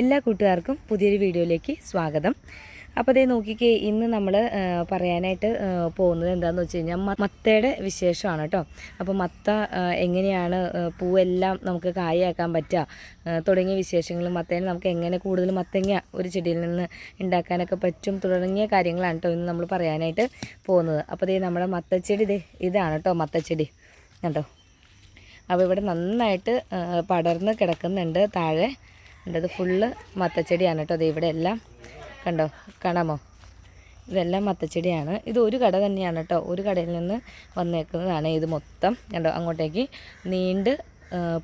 എല്ലാ കൂട്ടുകാർക്കും പുതിയൊരു വീഡിയോയിലേക്ക് സ്വാഗതം. അപ്പോൾ അതേ നോക്കിക്കേ ഇന്ന് നമ്മൾ പറയാനായിട്ട് പോകുന്നത് എന്താണെന്ന് വെച്ച് കഴിഞ്ഞാൽ മത്തയുടെ വിശേഷമാണ് കേട്ടോ. അപ്പോൾ മത്ത എങ്ങനെയാണ് പൂവെല്ലാം നമുക്ക് കായയാക്കാൻ പറ്റുക തുടങ്ങിയ വിശേഷങ്ങളും മത്തേനെ നമുക്ക് എങ്ങനെ കൂടുതൽ മത്തങ്ങ ഒരു ചെടിയിൽ നിന്ന് ഉണ്ടാക്കാനൊക്കെ പറ്റും തുടങ്ങിയ കാര്യങ്ങളാണ് കേട്ടോ ഇന്ന് നമ്മൾ പറയാനായിട്ട് പോകുന്നത്. അപ്പോൾ ഇതേ നമ്മുടെ മത്തച്ചെടി ഇതേ ഇതാണ് കേട്ടോ മത്തച്ചെടി. കണ്ടോ? അപ്പോൾ ഇവിടെ നന്നായിട്ട് പടർന്ന് കിടക്കുന്നുണ്ട് താഴെ. ഇത് ഫുള്ള് മത്തച്ചെടിയാണ് കേട്ടോ. അത് ഇവിടെ എല്ലാം കണ്ടോ? കാണാമോ? ഇതെല്ലാം മത്തച്ചെടിയാണ്. ഇത് ഒരു കട തന്നെയാണ് കേട്ടോ. ഒരു കടയിൽ നിന്ന് വന്നേക്കുന്നതാണ് ഇത് മൊത്തം. കണ്ടോ? അങ്ങോട്ടേക്ക് നീണ്ട്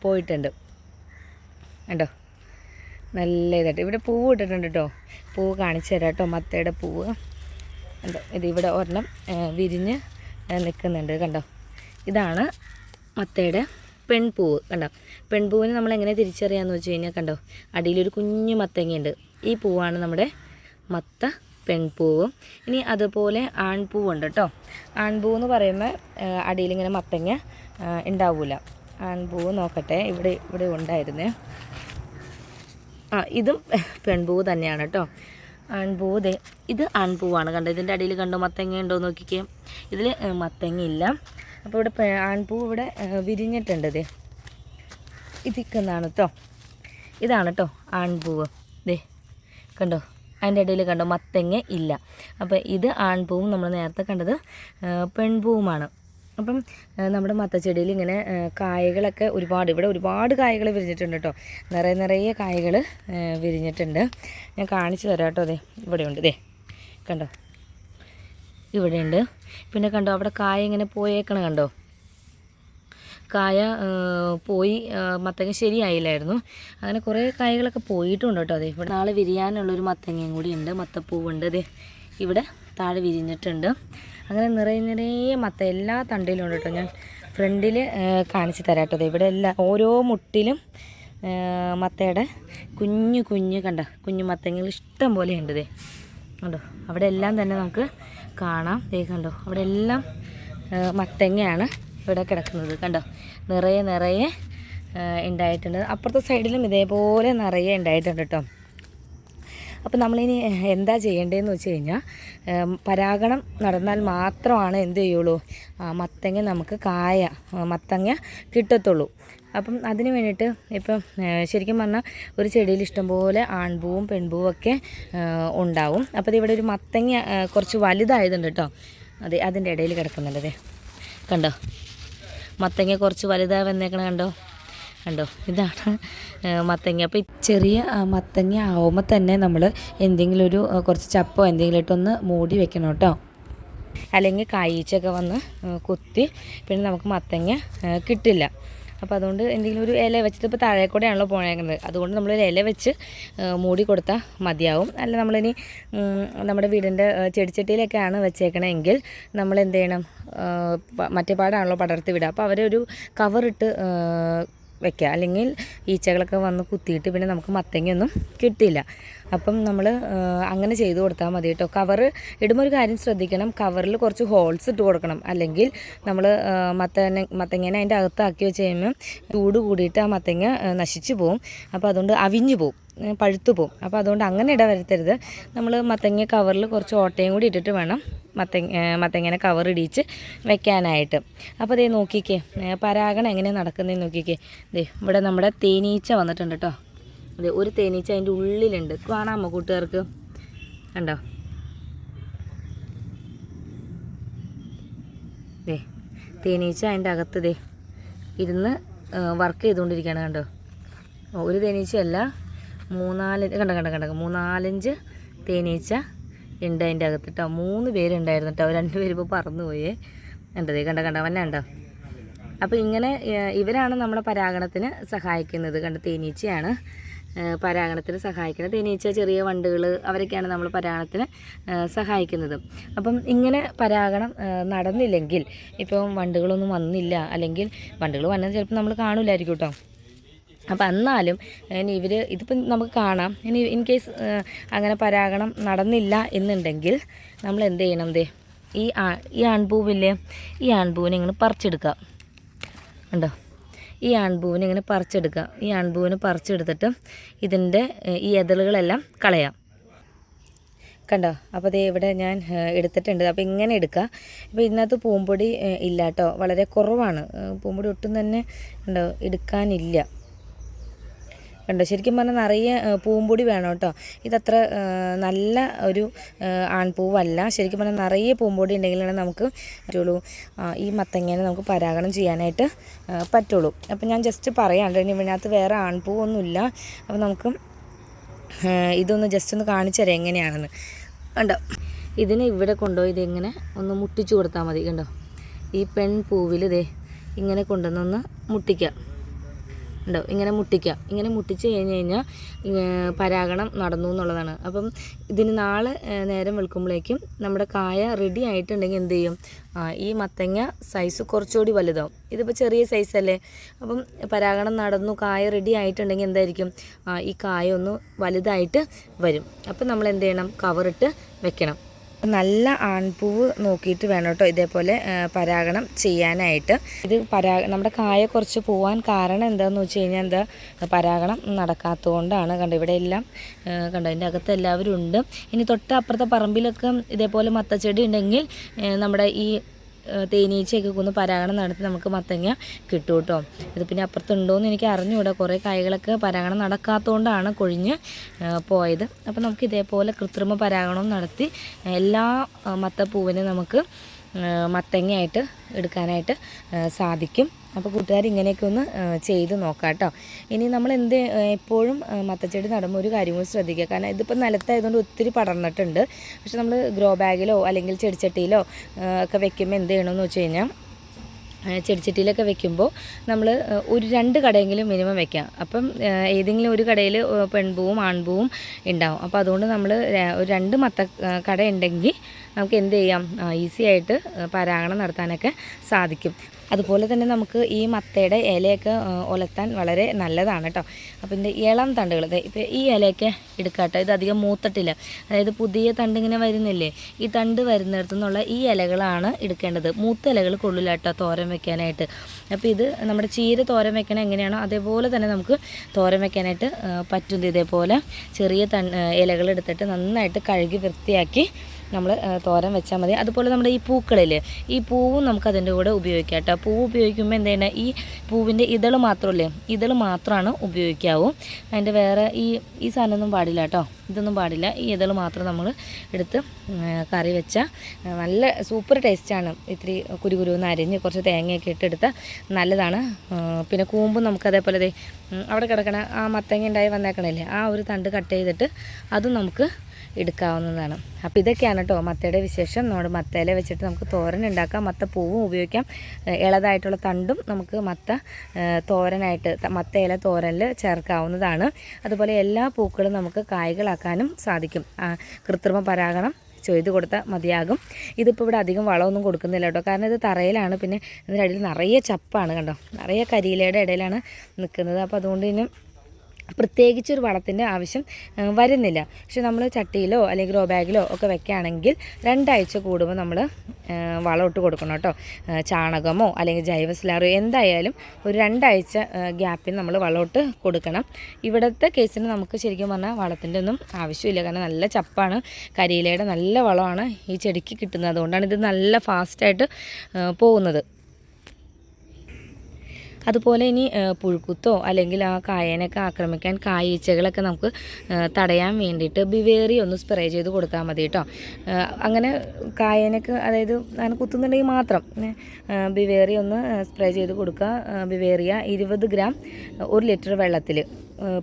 പോയിട്ടുണ്ട്. കണ്ടോ? നല്ല ഇതായിട്ട്. ഇവിടെ പൂവ് ഇട്ടിട്ടുണ്ട് കേട്ടോ. പൂവ് കാണിച്ചു തരാം കേട്ടോ. മത്തയുടെ പൂവ്. കണ്ടോ? ഇത് ഇവിടെ ഒരെണ്ണം വിരിഞ്ഞ് നിൽക്കുന്നുണ്ട്. കണ്ടോ? ഇതാണ് മത്തയുടെ പെൺപൂവ് കണ്ടോ? പെൺപൂവിന് നമ്മൾ എങ്ങനെ തിരിച്ചറിയാമെന്ന് വെച്ച് കഴിഞ്ഞാൽ കണ്ടോ? അടിയിലൊരു കുഞ്ഞു മത്തങ്ങയുണ്ട്. ഈ പൂവാണ് നമ്മുടെ മത്ത പെൺപൂവും. ഇനി അതുപോലെ ആൺപൂവുണ്ട് കേട്ടോ. ആൺപൂവ് എന്ന് പറയുമ്പോൾ അടിയിലിങ്ങനെ മത്തങ്ങ ഉണ്ടാവില്ല ആൺപൂവ് നോക്കട്ടെ ഇവിടെ ഇവിടെ ഉണ്ടായിരുന്നേ. ആ ഇതും പെൺപൂവ് തന്നെയാണ് കേട്ടോ. ആൺപൂവ് ദേ ഇത് ആൺപൂവാണ് കണ്ടോ? ഇതിന്റെ അടിയിൽ കണ്ടോ മത്തങ്ങ ഉണ്ടോ നോക്കിക്കേ. ഇതിൽ മത്തങ്ങ ഇല്ല അപ്പോൾ ഇവിടെ ആൺപൂ ഇവിടെ വിരിഞ്ഞിട്ടുണ്ട് ദേ. ഇതിക്കുന്നാണ് കേട്ടോ ഇതാണ് കേട്ടോ ആൺപൂവ്. ദേ കണ്ടോ? അതിന്റെ ഇടയിൽ കണ്ടോ? മത്തങ്ങ ഇല്ല. അപ്പോൾ ഇത് ആൺപൂവും നമ്മൾ നേരത്തെ കണ്ടത് പെൺപൂവുമാണ്. അപ്പം നമ്മുടെ മത്തച്ചെടിയിൽ ഇങ്ങനെ കായകളൊക്കെ ഒരുപാട് ഇവിടെ ഒരുപാട് കായകൾ വിരിഞ്ഞിട്ടുണ്ട് കേട്ടോ നിറയെ നിറയെ കായകൾ വിരിഞ്ഞിട്ടുണ്ട്. ഞാൻ കാണിച്ചു തരാം കേട്ടോ അതെ ഇവിടെയുണ്ട് ദേ. കണ്ടോ? ഇവിടെയുണ്ട്. പിന്നെ കണ്ടോ അവിടെ കായ ഇങ്ങനെ പോയേക്കണ കണ്ടോ? കായ പോയി മത്തങ്ങ ശരിയായില്ലായിരുന്നു. അങ്ങനെ കുറേ കായകളൊക്കെ പോയിട്ടുണ്ട് കേട്ടോ അതെ ഇവിടെ നാളെ വിരിയാനുള്ളൊരു മത്തങ്ങയും കൂടി ഉണ്ട് മത്തപ്പൂവുണ്ട് അതെ ഇവിടെ താഴെ വിരിഞ്ഞിട്ടുണ്ട്. അങ്ങനെ നിറയെ നിറയെ മത്ത എല്ലാ തണ്ടിലും ഉണ്ട് കേട്ടോ. ഞാൻ ഫ്രണ്ടിൽ കാണിച്ചു തരാം കേട്ടോ ഇവിടെ എല്ലാ ഓരോ മുട്ടിലും മത്തയുടെ കുഞ്ഞു കുഞ്ഞ് കണ്ട കുഞ്ഞു മത്തങ്ങൾ ഇഷ്ടം പോലെ ഉണ്ട് ദേ. കണ്ടോ? അവിടെ എല്ലാം തന്നെ നമുക്ക് കാണാം. ദേ കണ്ടോ അവിടെ എല്ലാം മത്തങ്ങയാണ് ഇവിടെ കിടക്കുന്നത്. കണ്ടോ നിറയെ നിറയെ ഉണ്ടായിട്ടുണ്ട്. അപ്പുറത്തെ സൈഡിലും ഇതേപോലെ നിറയെ ഉണ്ടായിട്ടുണ്ട് കേട്ടോ. അപ്പോൾ നമ്മളിനി എന്താ ചെയ്യേണ്ടതെന്ന് വെച്ച് കഴിഞ്ഞാൽ പരാഗണം നടന്നാൽ മാത്രമാണ് എന്ത് ചെയ്യുള്ളൂ? മത്തങ്ങ നമുക്ക് കായ മത്തങ്ങ കിട്ടത്തുള്ളൂ. അപ്പം അതിന് വേണ്ടിയിട്ട് ഇപ്പം ശരിക്കും പറഞ്ഞാൽ ഒരു ചെടിയിൽ ഇഷ്ടംപോലെ ആൺപൂവും പെൺപൂവും ഒക്കെ ഉണ്ടാവും. അപ്പോൾ ഇവിടെ ഒരു മത്തങ്ങ കുറച്ച് വലുതായതുണ്ട് കേട്ടോ അതെ അതിന്റെ ഇടയിൽ കിടക്കുന്നുണ്ട് കണ്ടോ? മത്തങ്ങ കുറച്ച് വലുതായി വന്നേക്കണ കണ്ടോ? കണ്ടോ? ഇതാണ് മത്തങ്ങ. അപ്പോൾ ചെറിയ മത്തങ്ങ ആവുമ്പോൾ തന്നെ നമ്മൾ എന്തെങ്കിലും ഒരു കുറച്ച് ചപ്പോ എന്തെങ്കിലും ഇട്ടൊന്ന് മൂടി വെക്കണം കേട്ടോ. അല്ലെങ്കിൽ കായ്ച്ചൊക്കെ വന്ന് കുത്തി പിന്നെ നമുക്ക് മത്തങ്ങ കിട്ടില്ല. അപ്പോൾ അതുകൊണ്ട് എന്തെങ്കിലും ഒരു ഇല വെച്ചിട്ട് ഇപ്പോൾ താഴെ കൂടെയാണല്ലോ പോയേക്കുന്നത്. അതുകൊണ്ട് നമ്മളൊരു ഇല വെച്ച് മൂടി കൊടുത്താൽ മതിയാവും. അല്ല നമ്മളിനി നമ്മുടെ വീടിന്റെ ചെടിച്ചട്ടിയിലൊക്കെയാണ് വെച്ചേക്കണമെങ്കിൽ നമ്മൾ എന്ത് ചെയ്യണം മറ്റേ പാടാണല്ലോ പടർത്തി വിടുക. അപ്പോൾ അവരൊരു കവറിട്ട് വെക്കുക. അല്ലെങ്കിൽ ഈച്ചകളൊക്കെ വന്ന് കുത്തിയിട്ട് പിന്നെ നമുക്ക് മത്തങ്ങയൊന്നും കിട്ടില്ല അപ്പം നമ്മൾ അങ്ങനെ ചെയ്തു കൊടുത്താൽ മതി കേട്ടോ. കവർ ഇടുമ്പോൾ ഒരു കാര്യം ശ്രദ്ധിക്കണം. കവറിൽ കുറച്ച് ഹോൾസ് ഇട്ട് കൊടുക്കണം. അല്ലെങ്കിൽ നമ്മൾ മത്തങ്ങ മത്തങ്ങേനെ അതിന്റെ അകത്താക്കി വെച്ച് കഴിയുമ്പോൾ ചൂട് കൂടിയിട്ട് ആ മത്തങ്ങ നശിച്ചു പോവും. അപ്പോൾ അതുകൊണ്ട് അവിഞ്ഞു പോവും. പഴുത്തു പോവും. അപ്പോൾ അതുകൊണ്ട് അങ്ങനെ ഇട വരുത്തരുത്. നമ്മൾ മത്തങ്ങ കവറിൽ കുറച്ച് ഓട്ടയും കൂടി ഇട്ടിട്ട് വേണം മത്തങ്ങ മത്തങ്ങനെ കവർ ഇടിച്ച് വെക്കാനായിട്ട്. അപ്പോൾ ദേ നോക്കിക്കേ പരാഗണം എങ്ങനെയാണ് നടക്കുന്നതെന്ന് നോക്കിക്കേ. ദേ ഇവിടെ നമ്മുടെ തേനീച്ച വന്നിട്ടുണ്ട് കേട്ടോ അതെ ഒരു തേനീച്ച അതിന്റെ ഉള്ളിലുണ്ട്. കാണാമോ കൂട്ടുകാർക്ക്? കണ്ടോ? ദേ തേനീച്ച അതിന്റെ അകത്ത് ദേ ഇരുന്ന് വർക്ക് ചെയ്തുകൊണ്ടിരിക്കുകയാണ് കണ്ടോ? ഒരു തേനീച്ചയല്ല. മൂന്നാൽ കണ്ട കണ്ട കണ്ട മൂന്നാലഞ്ച് തേനീച്ച ഉണ്ട് അതിന്റെ അകത്ത് കേട്ടോ മൂന്ന് പേരുണ്ടായിരുന്നു കേട്ടോ രണ്ട് പേര് ഇപ്പോൾ പറന്നുപോയേ. കണ്ടത് കണ്ട കണ്ട വന്നെ ഉണ്ടോ അപ്പോൾ ഇങ്ങനെ ഇവരാണ് നമ്മളെ പരാഗണത്തിന് സഹായിക്കുന്നത്. കണ്ട തേനീച്ചയാണ്. പരാഗണത്തിന് സഹായിക്കുന്നത് തേനീച്ച ചെറിയ വണ്ടുകൾ അവരൊക്കെയാണ് നമ്മൾ പരാഗണത്തിന് സഹായിക്കുന്നത്. അപ്പം ഇങ്ങനെ പരാഗണം നടന്നില്ലെങ്കിൽ ഇപ്പം വണ്ടുകളൊന്നും വന്നില്ല. അല്ലെങ്കിൽ വണ്ടുകൾ വന്നത് ചിലപ്പോൾ നമ്മൾ കാണില്ലായിരിക്കും കേട്ടോ അപ്പം എന്നാലും ഇനി ഇവർ ഇതിപ്പം നമുക്ക് കാണാം. ഇനി ഇൻ കേസ് അങ്ങനെ പരാഗണം നടന്നില്ല എന്നുണ്ടെങ്കിൽ നമ്മൾ എന്ത് ചെയ്യണം ദേ? ഈ ആ ഈ ആൺപൂവില്ലേ? ഈ ആൺപൂവിനെ ഇങ്ങനെ പറിച്ചെടുക്കുക ഉണ്ടോ ഈ ആൺപൂവിനെ ഇങ്ങനെ പറിച്ചെടുക്കുക ഈ ആൺപൂവിനെ പറിച്ചെടുത്തിട്ട് ഇതിന്റെ ഈ എതളുകളെല്ലാം കളയാം. കണ്ടോ? അപ്പോൾ ദേ ഇവിടെ ഞാൻ എടുത്തിട്ടുണ്ട്. അപ്പോൾ ഇങ്ങനെ എടുക്കുക അപ്പോൾ ഇതിനകത്ത് പൂമ്പൊടി ഇല്ല കേട്ടോ വളരെ കുറവാണ്. പൂമ്പൊടി ഒട്ടും തന്നെ ഉണ്ടോ എടുക്കാനില്ല. കണ്ടോ? ശരിക്കും പറഞ്ഞാൽ നിറയെ പൂമ്പൊടി വേണം കേട്ടോ. ഇതത്ര നല്ല ഒരു ആൺപൂവല്ല. ശരിക്കും പറഞ്ഞാൽ നിറയെ പൂമ്പൊടി ഉണ്ടെങ്കിലാണ് നമുക്ക് പറ്റുള്ളൂ. ഈ മത്തങ്ങേനെ നമുക്ക് പരാഗണം ചെയ്യാനായിട്ട് പറ്റുള്ളൂ. അപ്പം ഞാൻ ജസ്റ്റ് പറയാം കേട്ടോ ഇനി ഇതിനകത്ത് വേറെ ആൺപൂവൊന്നുമില്ല. അപ്പം നമുക്ക് ഇതൊന്ന് ജസ്റ്റ് ഒന്ന് കാണിച്ചു എങ്ങനെയാണെന്ന്. കണ്ടോ? ഇതിനെ ഇവിടെ കൊണ്ടുപോയി ഇതെങ്ങനെ ഒന്ന് മുട്ടിച്ചു കൊടുത്താൽ മതി. കണ്ടോ? ഈ പെൺപൂവിൽ ഇതേ ഇങ്ങനെ കൊണ്ടുവന്നൊന്ന് മുട്ടിക്കാം. ഉണ്ടോ? ഇങ്ങനെ മുട്ടിക്കുക ഇങ്ങനെ മുട്ടിച്ച് കഴിഞ്ഞ് കഴിഞ്ഞാൽ പരാഗണം നടന്നു എന്നുള്ളതാണ്. അപ്പം ഇതിന് നാളെ നേരം വെളുക്കുമ്പോഴേക്കും നമ്മുടെ കായ റെഡി ആയിട്ടുണ്ടെങ്കിൽ എന്ത് ചെയ്യും? ഈ മത്തങ്ങ സൈസ് കുറച്ചുകൂടി വലുതാവും. ഇതിപ്പോൾ ചെറിയ സൈസല്ലേ അപ്പം പരാഗണം നടന്നു കായ റെഡി ആയിട്ടുണ്ടെങ്കിൽ എന്തായിരിക്കും? ഈ കായ ഒന്ന് വലുതായിട്ട് വരും. അപ്പം നമ്മൾ എന്ത് ചെയ്യണം? കവറിട്ട് വെക്കണം. നല്ല ആൺപൂവ് നോക്കിയിട്ട് വേണം കേട്ടോ ഇതേപോലെ പരാഗണം ചെയ്യാനായിട്ട്. ഇത് പരാ നമ്മുടെ കായ കുറച്ച് പോവാൻ കാരണം എന്താണെന്ന് വെച്ച് കഴിഞ്ഞാൽ എന്താ പരാഗണം നടക്കാത്തതുകൊണ്ടാണ്. കണ്ടോ ഇവിടെ എല്ലാം കണ്ടോ അതിന്റെ അകത്ത് എല്ലാവരും ഉണ്ട്. ഇനി തൊട്ട് അപ്പുറത്തെ പറമ്പിലൊക്കെ ഇതേപോലെ മത്തച്ചെടി ഉണ്ടെങ്കിൽ നമ്മുടെ ഈ തേനീച്ചയൊക്കെ കൊന്ന് പരാഗണം നടത്തി നമുക്ക് മത്തങ്ങ കിട്ടും കേട്ടോ ഇത് പിന്നെ അപ്പുറത്തുണ്ടോയെന്ന് എനിക്ക് അറിഞ്ഞുകൂടാ കുറേ കായകളൊക്കെ പരാഗണം നടക്കാത്തതുകൊണ്ടാണ് കൊഴിഞ്ഞ് പോയത്. അപ്പോൾ നമുക്ക് ഇതേപോലെ കൃത്രിമ പരാഗണം നടത്തി എല്ലാ മത്തപ്പൂവിനെ നമുക്ക് മത്തങ്ങയായിട്ട് എടുക്കാനായിട്ട് സാധിക്കും. അപ്പോൾ കൂട്ടുകാർ ഇങ്ങനെയൊക്കെ ഒന്ന് ചെയ്ത് നോക്കാം കേട്ടോ ഇനി നമ്മൾ എന്ത് എപ്പോഴും മത്തച്ചെടി നടുമ്പോൾ ഒരു കാര്യം കൂടി ശ്രദ്ധിക്കുക. കാരണം ഇതിപ്പോൾ നിലത്തായതുകൊണ്ട് ഒത്തിരി പടർന്നിട്ടുണ്ട്. പക്ഷെ നമ്മൾ ഗ്രോ ബാഗിലോ അല്ലെങ്കിൽ ചെടിച്ചട്ടിയിലോ ഒക്കെ വെക്കുമ്പോൾ എന്ത് ചെയ്യണമെന്ന് വെച്ച് കഴിഞ്ഞാൽ ചെടിച്ചട്ടിയിലൊക്കെ വെക്കുമ്പോൾ നമ്മൾ ഒരു രണ്ട് കടയെങ്കിലും മിനിമം വെക്കാം. അപ്പം ഏതെങ്കിലും ഒരു കടയിൽ പെൺപൂവും ആൺപൂവും ഉണ്ടാവും അപ്പോൾ അതുകൊണ്ട് നമ്മൾ ഒരു രണ്ട് മത്ത കട ഉണ്ടെങ്കിൽ നമുക്ക് എന്ത് ചെയ്യാം ഈസി ആയിട്ട് പരാഗണം നടത്താനൊക്കെ സാധിക്കും. അതുപോലെ തന്നെ നമുക്ക് ഈ മത്തയുടെ ഇലയൊക്കെ ഒലത്താൻ വളരെ നല്ലതാണ് കേട്ടോ അപ്പോൾ ഇതിന്റെ ഇളം തണ്ടുകൾ ഇപ്പോൾ ഈ ഇലയൊക്കെ എടുക്കാം കേട്ടോ ഇത് അധികം മൂത്തട്ടില്ല. അതായത് പുതിയ തണ്ട് ഇങ്ങനെ വരുന്നില്ലേ? ഈ തണ്ട് വരുന്നിടത്തു നിന്നുള്ള ഈ ഇലകളാണ് എടുക്കേണ്ടത്. മൂത്ത ഇലകൾ കൊള്ളില്ല കേട്ടോ തോരൻ വെക്കാനായിട്ട്. അപ്പോൾ ഇത് നമ്മുടെ ചീര തോരൻ വെക്കണ എങ്ങനെയാണോ അതേപോലെ തന്നെ നമുക്ക് തോരൻ വെക്കാനായിട്ട് പറ്റുന്നത് പറ്റും. ഇതേപോലെ ചെറിയ തൺ ഇലകൾ എടുത്തിട്ട് നന്നായിട്ട് കഴുകി വൃത്തിയാക്കി നമ്മൾ തോരൻ വെച്ചാൽ മതി. അതുപോലെ നമ്മുടെ ഈ പൂക്കളിൽ ഈ പൂവും നമുക്ക് അതിന്റെ കൂടെ ഉപയോഗിക്കാം കേട്ടോ. പൂവ് ഉപയോഗിക്കുമ്പോൾ എന്താണ് ഈ പൂവിന്റെ ഇതൾ മാത്രമല്ലേ ഇതൾ മാത്രമാണ് ഉപയോഗിക്കാവൂ. അതിന്റെ വേറെ ഈ ഈ സാധനമൊന്നും പാടില്ല കേട്ടോ. ഇതൊന്നും പാടില്ല. ഈ ഇതൾ മാത്രം നമ്മൾ എടുത്ത് കറി വെച്ചാൽ നല്ല സൂപ്പർ ടേസ്റ്റാണ് ഇത്തിരി കുരുകുരുന്ന് അരിഞ്ഞ് കുറച്ച് തേങ്ങയൊക്കെ ഇട്ടെടുത്ത നല്ലതാണ്. പിന്നെ കൂമ്പും നമുക്ക് അതേപോലെ അവിടെ കിടക്കണ ആ മത്തങ്ങ ഉണ്ടായി വന്നേക്കണല്ലേ ആ ഒരു തണ്ട് കട്ട് ചെയ്തിട്ട് അതും നമുക്ക് എടുക്കാവുന്നതാണ്. അപ്പോൾ ഇതൊക്കെയാണ് കേട്ടോ മത്തയുടെ വിശേഷം. നമ്മുടെ മത്തയില വെച്ചിട്ട് നമുക്ക് തോരൻ ഉണ്ടാക്കാം. മത്ത പൂവും ഉപയോഗിക്കാം. ഇളതായിട്ടുള്ള തണ്ടും നമുക്ക് മത്ത തോരനായിട്ട് മത്തയില തോരനിൽ ചേർക്കാവുന്നതാണ്. അതുപോലെ എല്ലാ പൂക്കളും നമുക്ക് കായ്കളാക്കാനും സാധിക്കും. കൃത്രിമ പരാഗണം ചെയ്ത് കൊടുത്താൽ മതിയാകും. ഇതിപ്പോൾ ഇവിടെ അധികം വളമൊന്നും കൊടുക്കുന്നില്ല കേട്ടോ. കാരണം ഇത് തറയിലാണ്. പിന്നെ ഇതിന്റെ ഇടയിൽ നിറയെ ചപ്പാണ് കണ്ടോ? നിറയെ കരിയിലയുടെ ഇടയിലാണ് നിൽക്കുന്നത്. അപ്പോൾ അതുകൊണ്ട് തന്നെ പ്രത്യേകിച്ചൊരു വളത്തിന്റെ ആവശ്യം വരുന്നില്ല. പക്ഷെ നമ്മൾ ചട്ടിയിലോ അല്ലെങ്കിൽ ഗ്രോ ബാഗിലോ ഒക്കെ വെക്കുകയാണെങ്കിൽ രണ്ടാഴ്ച കൂടുമ്പോൾ നമ്മൾ വളം ഇട്ട് കൊടുക്കണം കേട്ടോ. ചാണകമോ അല്ലെങ്കിൽ ജൈവ സ്ലാറോ എന്തായാലും ഒരു രണ്ടാഴ്ച ഗ്യാപ്പിൽ നമ്മൾ വളമിട്ട് കൊടുക്കണം. ഇവിടുത്തെ കേസിന് നമുക്ക് ശരിക്കും പറഞ്ഞാൽ വളത്തിന്റെ ഒന്നും ആവശ്യമില്ല. കാരണം നല്ല ചപ്പാണ്. കരിയിലയുടെ നല്ല വളമാണ് ഈ ചെടിക്ക് കിട്ടുന്നത്. അതുകൊണ്ടാണ് ഇത് നല്ല ഫാസ്റ്റായിട്ട് പോകുന്നത്. അതുപോലെ ഇനി പുഴുക്കുത്തോ അല്ലെങ്കിൽ ആ കായേനൊക്കെ ആക്രമിക്കാൻ കായീച്ചകളൊക്കെ നമുക്ക് തടയാൻ വേണ്ടിയിട്ട് ബിവേറി ഒന്ന് സ്പ്രേ ചെയ്ത് കൊടുത്താൽ മതി കേട്ടോ. അങ്ങനെ കായേനൊക്കെ അതായത് അങ്ങനെ കുത്തുന്നുണ്ടെങ്കിൽ മാത്രം ബിവേറി ഒന്ന് സ്പ്രേ ചെയ്ത് കൊടുക്കുക. ബിവേറിയ ഇരുപത് ഗ്രാം ഒരു ലിറ്റർ വെള്ളത്തിൽ.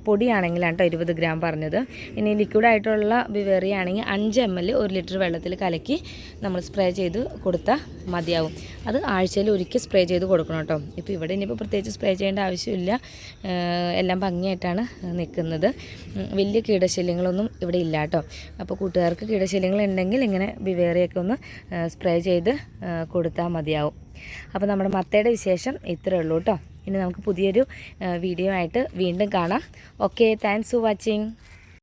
പൊടിയാണെങ്കിലാണ് കേട്ടോ ഇരുപത് ഗ്രാം പറഞ്ഞത്. ഇനി ലിക്വിഡായിട്ടുള്ള ബിവേറിയ ആണെങ്കിൽ അഞ്ച് എം എൽ ഒരു ലിറ്റർ വെള്ളത്തിൽ കലക്കി നമ്മൾ സ്പ്രേ ചെയ്ത് കൊടുത്താൽ മതിയാവും. അത് ആഴ്ചയിൽ ഒരിക്കൽ സ്പ്രേ ചെയ്ത് കൊടുക്കണം കേട്ടോ. ഇപ്പോൾ ഇവിടെ ഇനിയിപ്പോൾ പ്രത്യേകിച്ച് സ്പ്രേ ചെയ്യേണ്ട ആവശ്യമില്ല. എല്ലാം ഭംഗിയായിട്ടാണ് നിൽക്കുന്നത്. വലിയ കീടശല്യങ്ങളൊന്നും ഇവിടെ ഇല്ല കേട്ടോ. അപ്പോൾ കൂട്ടുകാർക്ക് കീടശല്യങ്ങൾ ഉണ്ടെങ്കിൽ ഇങ്ങനെ ബിവേറിയൊക്കെ ഒന്ന് സ്പ്രേ ചെയ്ത് കൊടുത്താൽ മതിയാവും. അപ്പോൾ നമ്മുടെ മത്തയുടെ വിശേഷം ഇത്രയേ ഉള്ളൂ കേട്ടോ. ഇനി നമുക്ക് പുതിയൊരു വീഡിയോ ആയിട്ട് വീണ്ടും കാണാം. Okay thanks for watching